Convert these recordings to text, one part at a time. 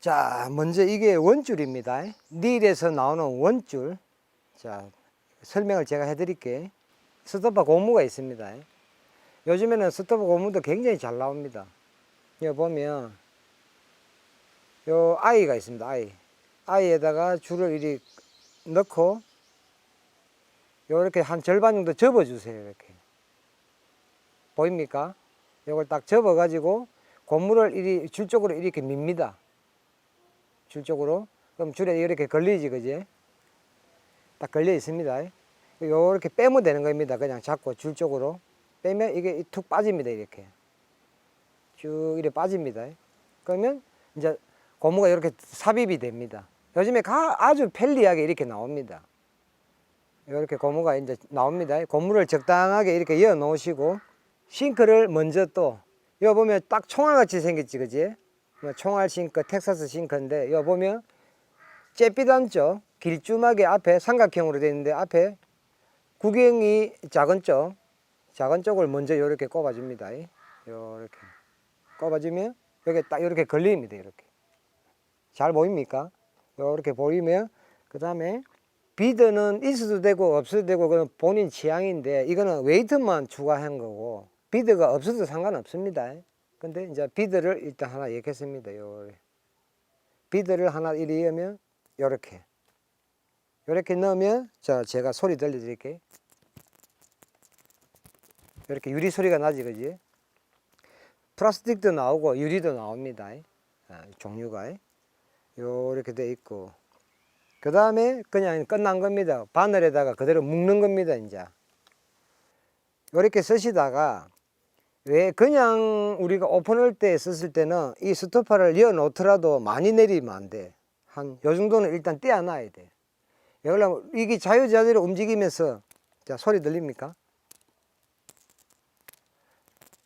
자, 먼저 이게 원줄입니다. 닐에서 나오는 원줄. 자, 설명을 제가 해드릴게요. 스토퍼 고무가 있습니다. 요즘에는 스토퍼 고무도 굉장히 잘 나옵니다. 여기 보면 요 아이가 있습니다. 아이. 아이에다가 줄을 이리 넣고 요렇게 한 절반 정도 접어주세요. 이렇게. 보입니까? 요걸 딱 접어가지고 고무를 이리 줄 쪽으로 이렇게 밉니다. 줄 쪽으로. 그럼 줄에 이렇게 걸리지, 그지? 딱 걸려 있습니다. 요렇게 빼면 되는 겁니다. 그냥 잡고 줄 쪽으로. 빼면 이게 툭 빠집니다. 이렇게. 쭉 이렇게 빠집니다. 그러면 이제 고무가 이렇게 삽입이 됩니다. 요즘에 가- 아주 편리하게 이렇게 나옵니다. 이렇게 고무가 이제 나옵니다. 고무를 적당하게 이렇게 이어 놓으시고 싱크를 먼저 또 여기 보면 딱 총알 같이 생겼지, 그지? 뭐 총알 싱크, 텍사스 싱크인데 여기 보면 안쪽 길쭉하게 앞에 삼각형으로 되어 있는데 앞에 구경이 작은 쪽, 작은 쪽을 먼저 이렇게 꼽아줍니다. 이렇게 꼽아주면 여기 딱 이렇게 걸립니다. 이렇게 잘 보입니까? 이렇게 보이면 그 다음에 비드는 있어도 되고 없어도 되고 그건 본인 취향인데 이거는 웨이트만 추가한 거고 비드가 없어도 상관없습니다. 근데 이제 비드를 일단 하나 얘기했습니다. 요 비드를 하나 이리 넣으면 요렇게 요렇게 넣으면 자 제가 소리 들려드릴게요. 이렇게 유리 소리가 나지 그지? 플라스틱도 나오고 유리도 나옵니다. 아, 종류가 요렇게 돼 있고 그 다음에 그냥 끝난 겁니다. 바늘에다가 그대로 묶는 겁니다. 이제 이렇게 쓰시다가 왜 그냥 우리가 오픈할 때 썼을 때는 이 스토퍼를 이어 놓더라도 많이 내리면 안 돼. 한 요 정도는 일단 떼어 놔야 돼. 여기로 이게 자유자재로 움직이면서 자 소리 들립니까?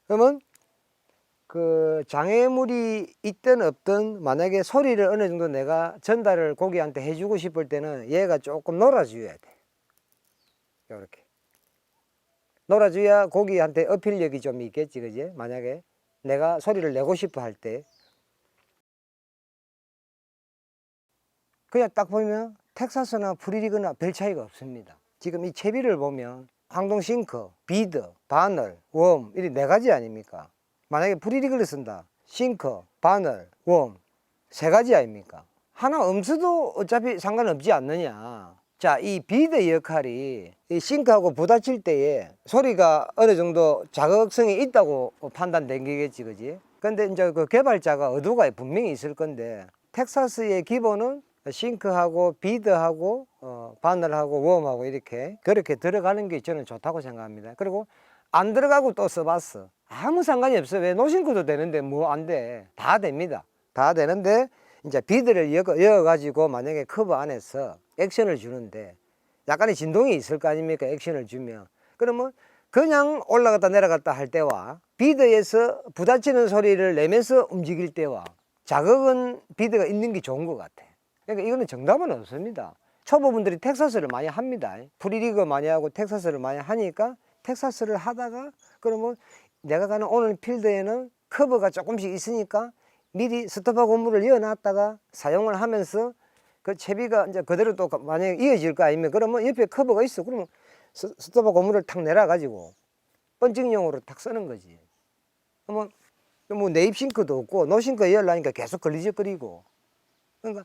그러면 그 장애물이 있든 없든 만약에 소리를 어느 정도 내가 전달을 고기한테 해주고 싶을 때는 얘가 조금 놀아줘야 돼. 이렇게 놀아줘야 고기한테 어필력이 좀 있겠지, 그지? 만약에 내가 소리를 내고 싶어 할 때. 그냥 딱 보면 텍사스나 프리리그나 별 차이가 없습니다. 지금 이 채비를 보면 항동 싱크, 비드, 바늘, 웜, 이리 네 가지 아닙니까? 만약에 프리리그를 쓴다. 싱크, 바늘, 웜. 세 가지 아닙니까? 하나 없어도 어차피 상관없지 않느냐. 자, 이 비드 역할이 이 싱크하고 부딪힐 때에 소리가 어느 정도 자극성이 있다고 판단된 게겠지, 그지? 근데 이제 그 개발자가 의도가 분명히 있을 건데, 텍사스의 기본은 싱크하고 비드하고 어, 바늘하고 웜하고 이렇게 그렇게 들어가는 게 저는 좋다고 생각합니다. 그리고 안 들어가고 또 써봤어. 아무 상관이 없어. 왜 노싱크도 되는데 뭐 안 돼. 다 됩니다. 다 되는데 이제 비드를 이어, 이어가지고 만약에 커브 안에서 액션을 주는데 약간의 진동이 있을 거 아닙니까? 액션을 주면. 그러면 그냥 올라갔다 내려갔다 할 때와 비드에서 부딪히는 소리를 내면서 움직일 때와 자극은 비드가 있는 게 좋은 것 같아. 그러니까 이거는 정답은 없습니다. 초보분들이 텍사스를 많이 합니다. 프리리그 많이 하고 텍사스를 많이 하니까 텍사스를 하다가 그러면 내가 가는 오늘 필드에는 커브가 조금씩 있으니까 미리 스토퍼 고무를 이어놨다가 사용을 하면서 그 채비가 이제 그대로 또 만약에 이어질 거 아니면 그러면 옆에 커브가 있어. 그러면 스- 스토퍼 고무를 탁 내려가지고 번징용으로 탁 쓰는 거지. 그러면 뭐 네입 싱크도 없고 노싱크 이어려니까 계속 걸리적거리고. 그러니까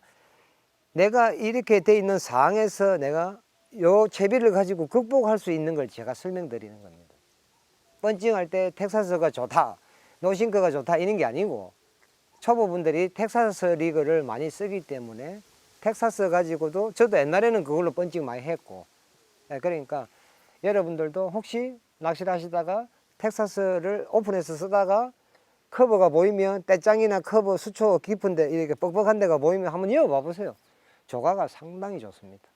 내가 이렇게 돼 있는 상황에서 내가 요 채비를 가지고 극복할 수 있는 걸 제가 설명드리는 겁니다. 펀칭할 때 텍사스가 좋다, 노싱크가 좋다 이런 게 아니고 초보분들이 텍사스 리그를 많이 쓰기 때문에 텍사스 가지고도 저도 옛날에는 그걸로 펀칭 많이 했고 예, 그러니까 여러분들도 혹시 낚시를 하시다가 텍사스를 오픈해서 쓰다가 커버가 보이면 떼짱이나 커버 수초 깊은데 이렇게 뻑뻑한 데가 보이면 한번 이어봐 보세요. 조가가 상당히 좋습니다.